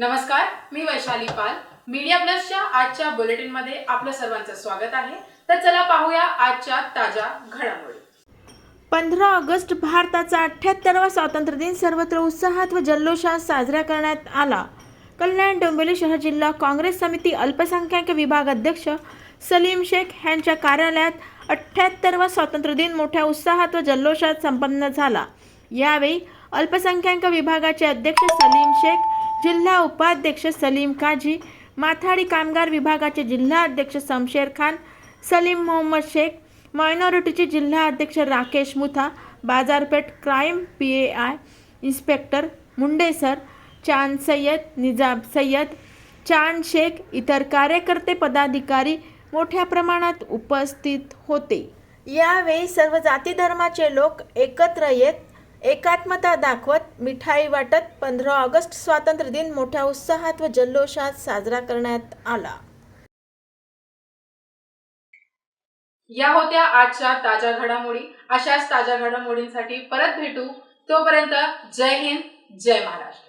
नमस्कार मी वैशाली पाल. मीडिया प्लसच्या आजच्या बुलेटिनमध्ये आपलं सर्वांचं स्वागत आहे. तर चला पाहूया आजच्या ताज्या घडामोडी. पंधरा ऑगस्ट भारताचा अठ्ठ्याहत्तरावा स्वातंत्र्य दिन सर्वत्र उत्साहात व जल्लोषात साजरा करण्यात आला. कल्याण डोंबिवली शहर जिल्हा काँग्रेस समिती अल्पसंख्याक विभाग अध्यक्ष सलीम शेख यांच्या कार्यालयात अठ्ठ्याहत्तरवा स्वातंत्र्य दिन मोठ्या उत्साहात व जल्लोषात संपन्न झाला. यावेळी अल्पसंख्याक विभागाचे अध्यक्ष सलीम शेख जिल्हा उपाध्यक्ष सलीम काझी माथाडी कामगार विभागाचे जिल्हा अध्यक्ष शमशेर खान सलीम मोहम्मद शेख मायनॉरिटीचे जिल्हा अध्यक्ष राकेश मुथा बाजारपेठ crime P A I inspector Munde sir Chand Sayyad Nizam Sayyad Chand Shaikh इतर कार्यकर्ते पदाधिकारी मोठ्या प्रमाणात उपस्थित होते. यावेळी सर्व जाती धर्माचे लोक एकत्र येत एकात्मता दाखवत मिठाई वाटत पंधरा ऑगस्ट स्वातंत्र्य दिन मोठ्या उत्साहात व जल्लोषात साजरा करण्यात आला. या होत्या आजच्या ताज्या घडामोडी. अशाच ताज्या घडामोडींसाठी परत भेटू. तोपर्यंत जय हिंद जय महाराष्ट्र.